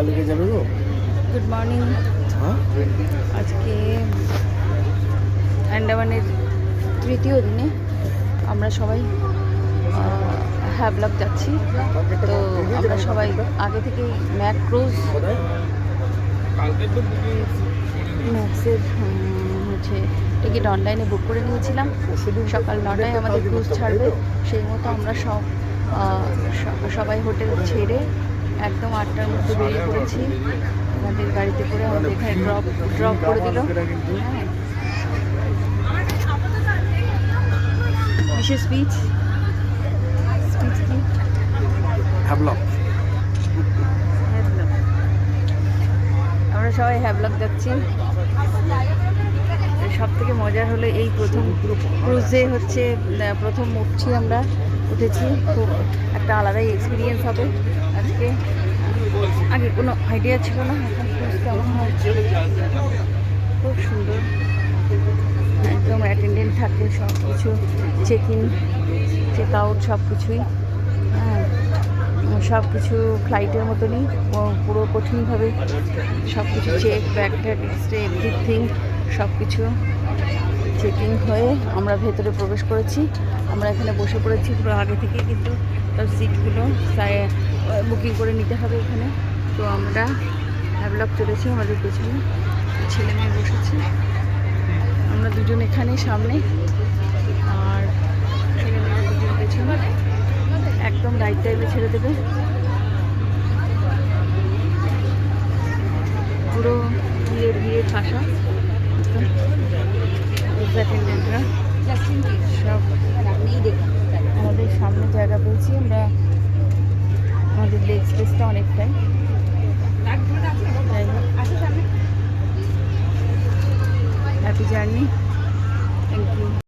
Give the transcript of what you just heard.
ডালিকে যাবে গো। Good morning হ্যাঁ? আজকে আন্ডামানের তৃতীয় দিনে আমরা সবাই হ্যাবলক যাচ্ছি। তো আমরা সবাই আগে থেকেই ম্যাক ক্রুজ ম্যাক্সের হচ্ছে টিকিট অনলাইনে বুক করে নিয়েছিলাম। সকাল নটায় আমাদের ক্রুজ ছাড়বে। সেই মতো আমরা সব সবাই হোটেল ছেড়ে একদম আটটার মধ্যে বেরিয়ে পড়েছি। আমাদের গাড়িতে করে আমাদের এখানে ড্রপ ড্রপ করে দিল। হ্যাঁ। বিশেষ স্পিচ স্পিচ কি? হ্যাভলক আমরা সবাই হ্যাভলক যাচ্ছি। সব থেকে মজার হলো এই প্রথম ক্রুজে হচ্ছে প্রথম উঠছি আমরা উঠেছি। খুব একটা আলাদাই এক্সপিরিয়েন্স হবে। আজকে আগে কোনো আইডিয়া ছিল না, এখন খুব সুন্দর। একদম অ্যাটেন্ডেন্ট থাকে সব কিছু চেক ইন চেক আউট সব কিছুই হ্যাঁ সব কিছু ফ্লাইটের মতনই, পুরো কঠিনভাবে সব কিছু চেক ব্যাগ ট্যাগ এভরিথিং সব কিছু চেকিং হয়ে আমরা ভেতরে প্রবেশ করেছি। আমরা এখানে বসে পড়েছি, পুরো আগে থেকে কিন্তু তার সিটগুলো বুকিং করে নিতে হবে এখানে। তো আমরা হ্যাভলক চলেছি আমাদের পেছনে। ছেলে মেয়ে বসেছে। আমরা দুজন এখানে সামনে। আর ছেলে মেয়েরা দুজন পেছনে। একদম রাইট টাইমে ছেড়ে দেবে। পুরো ভিড়ে ঠাসা অ্যাটেন্ডেন্টরা সব আমাদের সামনে আমাদের লেগ স্পেসটা অনেকটাই হ্যাপি জার্নি থ্যাংক ইউ